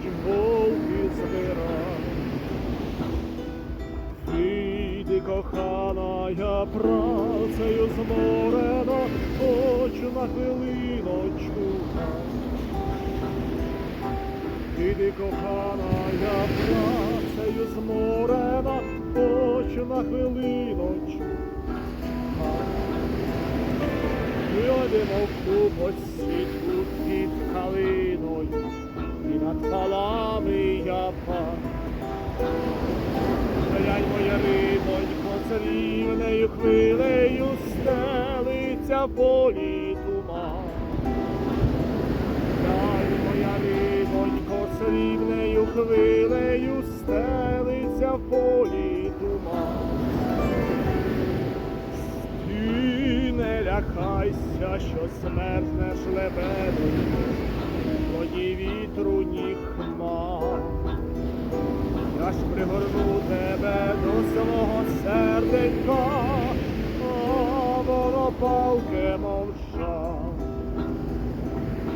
Ходять вовки звира. Іди, кохана, я працею зморена, хочу на хвилиночку. Іди, кохана, я працею зморена, хочу на хвилиночку. Любимо в купосітку під калину. Глянь, моя рибонько, царівнею хвилею стелиться полі туман. Глянь, моя рибонько, царівнею хвилею стелиться полі туман. Ти не лякайся, що смерзнеш лебедою, воді вітру ні хмар. Я ж пригорну тебе до свого серденька, а воно палке мовчав.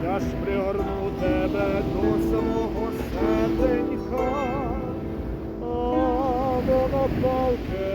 Я ж пригорну тебе до свого серденька, а воно палке